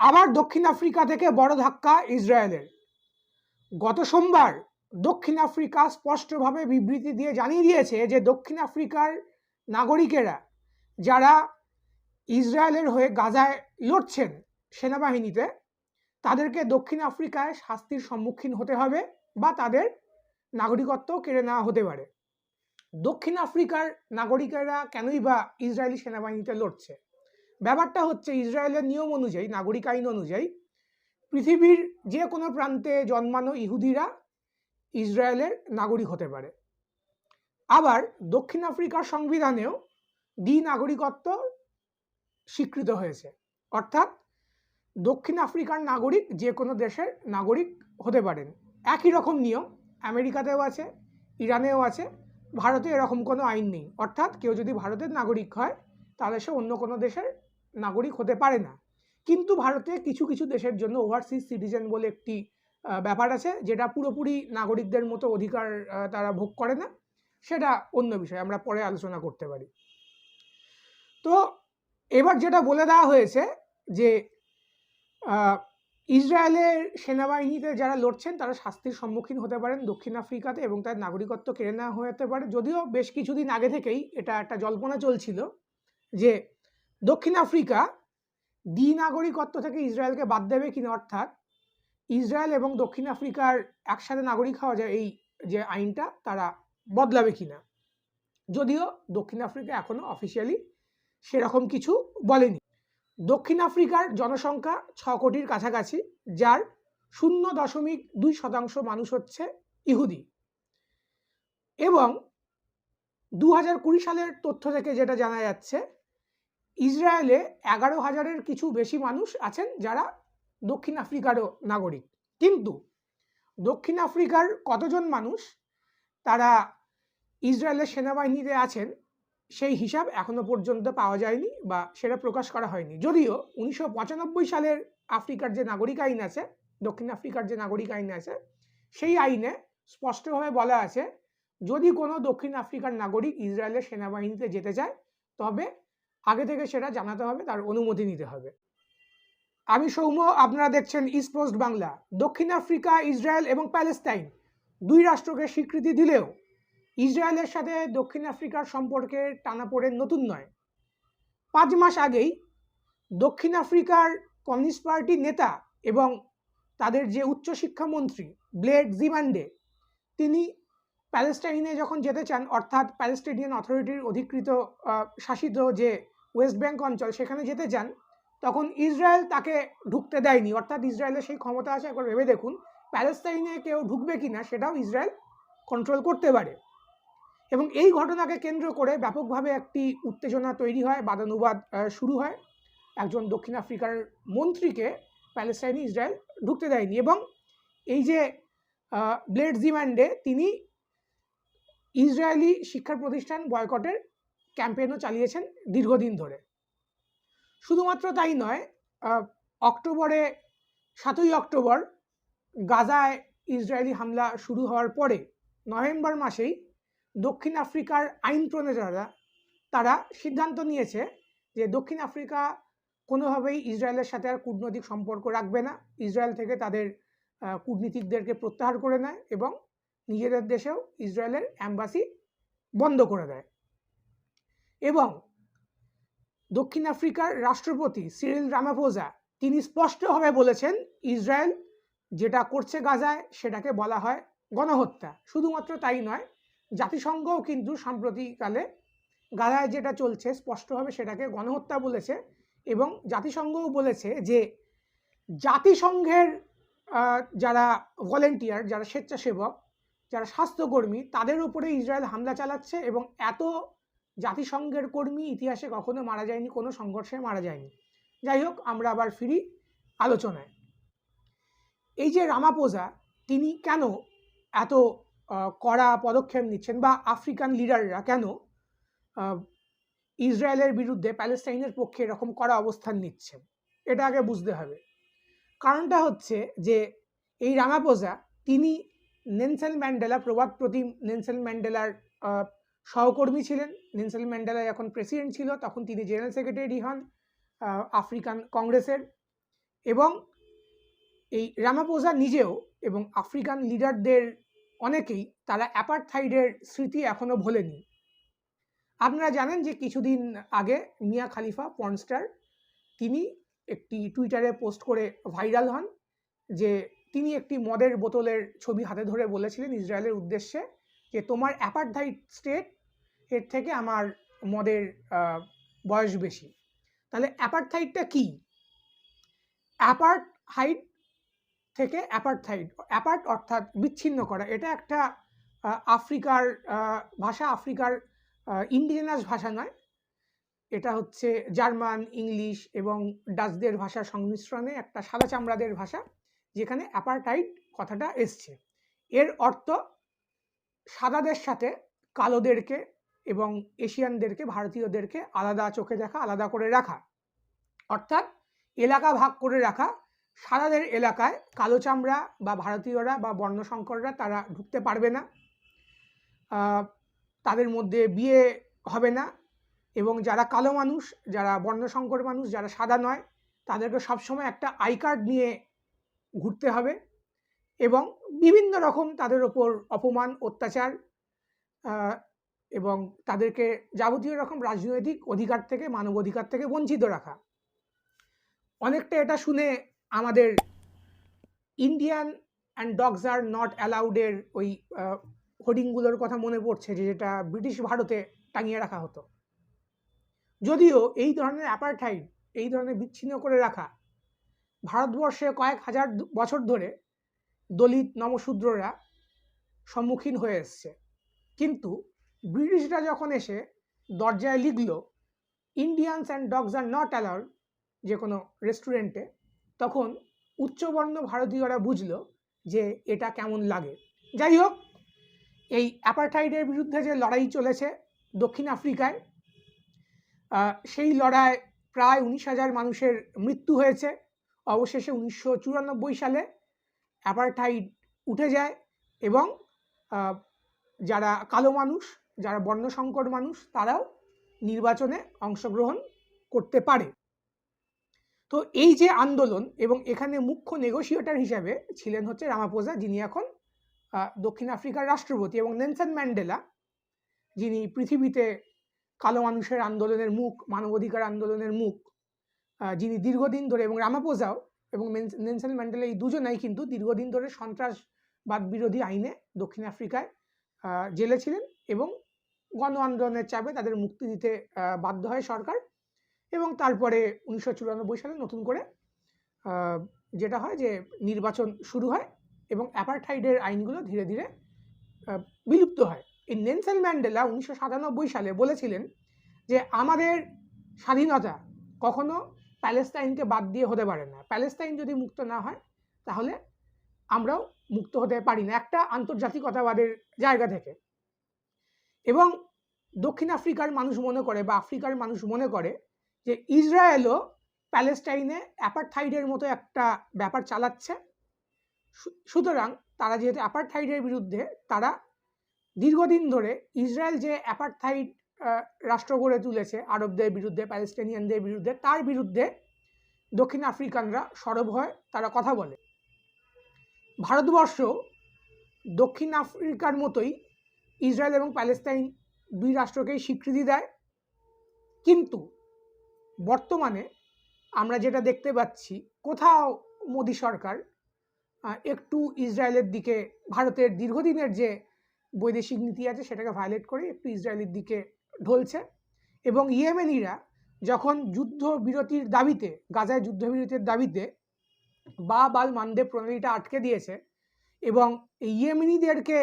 আবার দক্ষিণ আফ্রিকা থেকে বড় ধাক্কা ইসরায়েলের। গত সোমবার দক্ষিণ আফ্রিকা স্পষ্টভাবে বিবৃতি দিয়ে জানিয়ে দিয়েছে যে দক্ষিণ আফ্রিকার নাগরিকেরা যারা ইসরায়েলের হয়ে গাজায় লড়ছেন সেনাবাহিনীতে, তাদেরকে দক্ষিণ আফ্রিকায় শাস্তির সম্মুখীন হতে হবে বা তাদের নাগরিকত্ব কেড়ে নেওয়া হতে পারে। দক্ষিণ আফ্রিকার নাগরিকেরা কেনই বা ইসরায়েলি সেনাবাহিনীতে লড়ছে? ব্যাপারটা হচ্ছে ইসরায়েলের নিয়ম অনুযায়ী, নাগরিক আইন অনুযায়ী, পৃথিবীর যে কোনো প্রান্তে জন্মানো ইহুদিরা ইসরায়েলের নাগরিক হতে পারে। আবার দক্ষিণ আফ্রিকার সংবিধানেও দ্বি নাগরিকত্ব স্বীকৃত হয়েছে। অর্থাৎ দক্ষিণ আফ্রিকার নাগরিক যে কোনো দেশের নাগরিক হতে পারেন। একই রকম নিয়ম আমেরিকাতেও আছে, ইরানেও আছে, ভারতে এরকম কোনো আইন নেই। অর্থাৎ কেউ যদি ভারতের নাগরিক হয়, তাহলে সে অন্য কোনো দেশের নাগরিক হতে পারে না। কিন্তু ভারতে কিছু কিছু দেশের জন্য ওভারসিজ সিটিজেন বলে একটি ব্যাপার আছে, যেটা পুরোপুরি নাগরিকদের মতো অধিকার তারা ভোগ করে না। সেটা অন্য বিষয়, আমরা পরে আলোচনা করতে পারি। তো এবার যেটা বলে দেওয়া হয়েছে যে ইসরায়েলের সেনাবাহিনীতে যারা লড়ছেন, তারা শাস্তির সম্মুখীন হতে পারেন দক্ষিণ আফ্রিকাতে এবং তার নাগরিকত্ব কেড়ে নেওয়া হতে পারে। যদিও বেশ কিছুদিন আগে থেকেই এটা একটা জল্পনা চলছিল যে দক্ষিণ আফ্রিকা দ্বি নাগরিকত্ব থেকে ইসরায়েলকে বাদ দেবে কিনা অর্থাৎ ইসরায়েল এবং দক্ষিণ আফ্রিকার একসাথে নাগরিক হওয়া যায় এই যে আইনটা, তারা বদলাবে কিনা? যদিও দক্ষিণ আফ্রিকা এখনও অফিসিয়ালি সেরকম কিছু বলেনি। দক্ষিণ আফ্রিকার জনসংখ্যা ছ কোটির কাছাকাছি, যার শূন্য দশমিক দুই শতাংশ মানুষ হচ্ছে ইহুদি। এবং দু হাজার কুড়ি সালের তথ্য থেকে যেটা জানা যাচ্ছে ইসরায়েলে এগারো হাজারের কিছু বেশি মানুষ আছেন যারা দক্ষিণ আফ্রিকারও নাগরিক। কিন্তু দক্ষিণ আফ্রিকার কতজন মানুষ তারা ইসরায়েলের সেনাবাহিনীতে আছেন, সেই হিসাব এখনও পর্যন্ত পাওয়া যায়নি বা সেটা প্রকাশ করা হয়নি। যদিও উনিশশো পঁচানব্বই সালের আফ্রিকার যে নাগরিক আইন আছে, দক্ষিণ আফ্রিকার যে নাগরিক আইন আছে, সেই আইনে স্পষ্টভাবে বলা আছে, যদি কোনো দক্ষিণ আফ্রিকার নাগরিক ইসরায়েলের সেনাবাহিনীতে যেতে চায়, তবে আগে থেকে সেটা জানাতে হবে, তার অনুমতি নিতে হবে। আমি সৌম্য, আপনারা দেখছেন ইস্ট পোস্ট বাংলা দক্ষিণ আফ্রিকা, ইসরায়েল এবং প্যালেস্তাইন দুই রাষ্ট্রকে স্বীকৃতি দিলেও ইসরায়েলের সাথে দক্ষিণ আফ্রিকার সম্পর্কের টানাপোড়েন নতুন নয়। পাঁচ মাস আগেই দক্ষিণ আফ্রিকার কমিউনিস্ট পার্টির নেতা এবং তাদের যে উচ্চশিক্ষামন্ত্রী ব্লেড জিমান্ডে, তিনি প্যালেস্টাইনে যখন যেতে চান, অর্থাৎ প্যালেস্টাইনিয়ান অথরিটির অধিকৃত শাসিত যে ওয়েস্ট ব্যাংক অঞ্চল, সেখানে যেতে চান, তখন ইসরায়েল তাকে ঢুকতে দেয়নি। অর্থাৎ ইসরায়েলের সেই ক্ষমতা আছে, একবার ভেবে দেখুন প্যালেস্তাইনে কেউ ঢুকবে কি না সেটাও ইসরায়েল কন্ট্রোল করতে পারে। এবং এই ঘটনাকে কেন্দ্র করে ব্যাপকভাবে একটি উত্তেজনা তৈরি হয়, বাদানুবাদ শুরু হয়। একজন দক্ষিণ আফ্রিকার মন্ত্রীকে প্যালেস্টাইনে ইসরায়েল ঢুকতে দেয়নি এবং এই যে ব্লেড জিম্যান্ডে তিনি ইসরায়েলি শিক্ষা প্রতিষ্ঠান বয়কটের ক্যাম্পেইনও চালিয়েছেন দীর্ঘদিন ধরে। শুধুমাত্র তাই নয় অক্টোবরে, সাতই অক্টোবর গাজায় ইসরায়েলি হামলা শুরু হওয়ার পরে নভেম্বর মাসেই দক্ষিণ আফ্রিকার আইন প্রণেতারা, তারা সিদ্ধান্ত নিয়েছে যে দক্ষিণ আফ্রিকা কোনোভাবেই ইসরায়েলের সাথে আর কূটনৈতিক সম্পর্ক রাখবে না। ইসরায়েল থেকে তাদের কূটনীতিকদেরকে প্রত্যাহার করে নেয় এবং নিজেদের দেশেও ইসরায়েলের অ্যাম্বাসি বন্ধ করে দেয়। এবং দক্ষিণ আফ্রিকার রাষ্ট্রপতি সিরিল রামাফোজা তিনি স্পষ্টভাবে বলেছেন, ইসরায়েল যেটা করছে গাজায় সেটাকে বলা হয় গণহত্যা। শুধুমাত্র তাই নয়, জাতিসংঘও কিন্তু সাম্প্রতিককালে গাজায় যেটা চলছে স্পষ্টভাবে সেটাকে গণহত্যা বলেছে এবং জাতিসংঘও বলেছে যে জাতিসংঘের যারা ভলেন্টিয়ার যারা স্বেচ্ছাসেবক যারা স্বাস্থ্যকর্মী, তাদের উপরে ইসরায়েল হামলা চালাচ্ছে এবং এত জাতিসংঘের কর্মী ইতিহাসে কখনো মারা যায়নি, কোনো সংঘর্ষে মারা যায়নি। যাই হোক, আমরা আবার ফিরি আলোচনায়। এই যে রামাপোজা, তিনি কেন এত কড়া পদক্ষেপ নিচ্ছেন বা আফ্রিকান লিডাররা কেন ইসরায়েলের বিরুদ্ধে প্যালেস্টাইনের পক্ষে এরকম কড়া অবস্থান নিচ্ছেন? এটা আগে বুঝতে হবে। কারণটা হচ্ছে যে এই রামাপোজা, তিনি নেনসেল ম্যান্ডেলা প্রবাদ প্রতিম নেনসেল ম্যান্ডেলার সহকর্মী ছিলেন। নেনসেল ম্যান্ডেলা যখন প্রেসিডেন্ট ছিল, তখন তিনি জেনারেল সেক্রেটারি হন আফ্রিকান কংগ্রেসের। এবং এই রামাপোজা নিজেও এবং আফ্রিকান লিডারদের অনেকেই তারা অ্যাপারথাইডের স্মৃতি এখনও ভোলেনি আপনারা জানেন যে কিছুদিন আগে মিয়া খালিফা পর্নস্টার, তিনি একটি টুইটারে পোস্ট করে ভাইরাল হন যে তিনি একটি মদের বোতলের ছবি হাতে ধরে বলেছিলেন ইসরায়েলের উদ্দেশ্যে যে, তোমার অ্যাপারথাইড স্টেট এর থেকে আমার মদের বয়স বেশি। তাহলে অ্যাপারথাইডটা কি? অ্যাপার্ট হাইট থেকে অ্যাপারথাইড অ্যাপার্ট অর্থাৎ বিচ্ছিন্ন করা। এটা একটা আফ্রিকার ভাষা, আফ্রিকার ইন্ডিজেনাস ভাষা নয়। এটা হচ্ছে জার্মান, ইংলিশ এবং ডাচদের ভাষার সংমিশ্রণে একটা সাদা চামড়াদের ভাষা। যেখানে অ্যাপারটাইড কথাটা এসছে। এর অর্থ সাদাদের সাথে কালোদেরকে এবং এশিয়ানদেরকে, ভারতীয়দেরকে আলাদা চোখে দেখা, আলাদা করে রাখা। অর্থাৎ এলাকা ভাগ করে রাখা। সাদাদের এলাকায় কালো চামড়া বা ভারতীয়রা বা বর্ণশঙ্কররা তারা ঢুকতে পারবে না। তাদের মধ্যে বিয়ে হবে না এবং যারা কালো মানুষ, যারা বর্ণশঙ্কর মানুষ, যারা সাদা নয়, তাদেরকে সবসময় একটা আই কার্ড নিয়ে ঘুরতে হবে এবং বিভিন্ন রকম তাদের ওপর অপমান, অত্যাচার এবং তাদেরকে যাবতীয় রকম রাজনৈতিক অধিকার থেকে, মানব অধিকার থেকে বঞ্চিত রাখা। অনেকটা এটা শুনে আমাদের Indian and dogs are not অ্যালাউডের ওই হোর্ডিংগুলোর কথা মনে পড়ছে যে যেটা ব্রিটিশ ভারতে টাঙিয়ে রাখা হতো। যদিও এই ধরনের অ্যাপারথাইড এই ধরনের বিচ্ছিন্ন করে রাখা ভারতবর্ষে কয়েক হাজার বছর ধরে দলিত নমশূদ্ররা সম্মুখীন হয়ে এসছে। কিন্তু ব্রিটিশরা যখন এসে দরজায় লিখল Indians and dogs are not allowed যে কোনো রেস্টুরেন্টে তখন উচ্চবর্ণ ভারতীয়রা বুঝলো যে এটা কেমন লাগে। যাই হোক, এই অ্যাপারথাইডের বিরুদ্ধে যে লড়াই চলেছে দক্ষিণ আফ্রিকায় সেই লড়াই প্রায় উনিশ হাজার মানুষের মৃত্যু হয়েছে। অবশেষে উনিশশো চুরানব্বই সালে অ্যাপারথাইড উঠে যায় এবং যারা কালো মানুষ, যারা বর্ণসংকর মানুষ, তারাও নির্বাচনে অংশগ্রহণ করতে পারে। তো এই যে আন্দোলন এবং এখানে মুখ্য নেগোসিয়েটর হিসাবে ছিলেন হচ্ছে রামাপোজা যিনি এখন দক্ষিণ আফ্রিকার রাষ্ট্রপতি এবং নেলসন ম্যান্ডেলা, যিনি পৃথিবীতে কালো মানুষের আন্দোলনের মুখ, মানবাধিকার আন্দোলনের মুখ যিনি দীর্ঘদিন ধরে এবং রামাপোজাও এবং নেলসন ম্যান্ডেলা এই দুজনাই কিন্তু দীর্ঘদিন ধরে সন্ত্রাসবাদ বিরোধী আইনে দক্ষিণ আফ্রিকায় জেলে ছিলেন এবং গণ আন্দোলনের চাপে তাদের মুক্তি দিতে বাধ্য হয় সরকার এবং তারপরে উনিশশো চুরানব্বই সালে নতুন করে যেটা হয় যে নির্বাচন শুরু হয় এবং অ্যাপারথাইডের আইনগুলো ধীরে ধীরে বিলুপ্ত হয়। এই নেলসন ম্যান্ডেলা উনিশশো সাতানব্বই সালে বলেছিলেন যে আমাদের স্বাধীনতা কখনো প্যালেস্তাইনকে বাদ দিয়ে হতে পারে না। প্যালেস্তাইন যদি মুক্ত না হয়, তাহলে আমরাও মুক্ত হতে পারি না একটা আন্তর্জাতিকতাবাদের জায়গা থেকে। এবং দক্ষিণ আফ্রিকার মানুষ মনে করে বা আফ্রিকার মানুষ মনে করে যে ইসরায়েলও প্যালেস্টাইনে অ্যাপারথাইডের মতো একটা ব্যাপার চালাচ্ছে। সুতরাং তারা যেহেতু অ্যাপারথাইডের বিরুদ্ধে, তারা দীর্ঘদিন ধরে ইসরায়েল যে অ্যাপারথাইড রাষ্ট্র গড়ে তুলেছে আরবদের বিরুদ্ধে প্যালেস্টাইনিয়ানদের বিরুদ্ধে। তার বিরুদ্ধে দক্ষিণ আফ্রিকানরা সরব হয়, তারা কথা বলে। ভারতবর্ষ দক্ষিণ আফ্রিকার মতোই ইসরায়েল এবং প্যালেস্তাইন দুই রাষ্ট্রকেই স্বীকৃতি দেয়। কিন্তু বর্তমানে আমরা যেটা দেখতে পাচ্ছি, কোথাও মোদী সরকার একটু ইসরায়েলের দিকে, ভারতের দীর্ঘদিনের যে বৈদেশিক নীতি আছে সেটাকে ভায়োলেট করে একটু ইসরায়েলের দিকে ঢলছে এবং ইয়েমেনিরা যখন যুদ্ধ বিরতির দাবিতে, গাজায় যুদ্ধবিরতির দাবিতে বা বাল মানদেব প্রণালীটা আটকে দিয়েছে এবং ইয়েমেনিদেরকে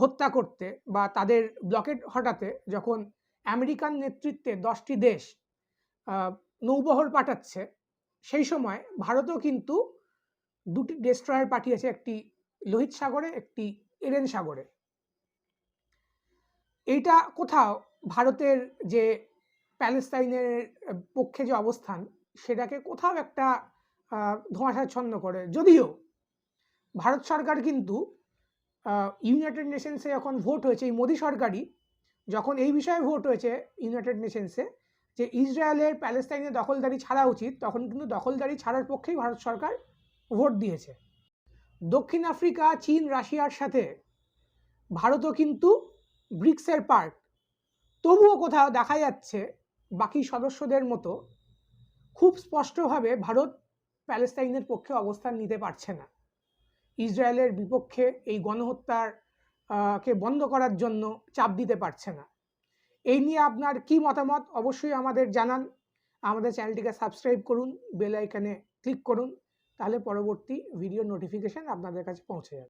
হত্যা করতে বা তাদের ব্লকেট হটাতে যখন আমেরিকান নেতৃত্বে দশটি দেশ নৌবহর পাঠাচ্ছে, সেই সময় ভারতও কিন্তু দুটি ডেস্ট্রয়ার পাঠিয়েছে, একটি লোহিত সাগরে, একটি এডেন সাগরে। এইটা কোথাও ভারতের যে প্যালেস্তাইনের পক্ষে যে অবস্থান, সেটাকে কোথাও একটা ধোঁয়াশাচ্ছন্ন করে। যদিও ভারত সরকার কিন্তু ইউনাইটেড নেশনসে যখন ভোট হয়েছে, এই মোদী সরকারই যখন এই বিষয়ে ভোট হয়েছে ইউনাইটেড নেশনসে যে ইসরায়েলের প্যালেস্তাইনে দখলদারি ছাড়া উচিত, তখন কিন্তু দখলদারি ছাড়ার পক্ষেই ভারত সরকার ভোট দিয়েছে। দক্ষিণ আফ্রিকা, চীন, রাশিয়ার সাথে ভারতও কিন্তু ব্রিক্সের পার্ট তবুও কোথাও দেখা যাচ্ছে বাকি সদস্যদের মতো খুব স্পষ্টভাবে ভারত প্যালেস্তাইনের পক্ষে অবস্থান নিতে পারছে না। ইসরায়েলের বিপক্ষে এই গণহত্যার কে বন্ধ করার জন্য চাপ দিতে পারছে না। এই নিয়ে আপনার কি মতামত? অবশ্যই আমাদের জানান। আমাদের চ্যানেলটিকে সাবস্ক্রাইব করুন, বেল আইকনে ক্লিক করুন, তাহলে পরবর্তী ভিডিও নোটিফিকেশন আপনাদের কাছে পৌঁছে যাবে।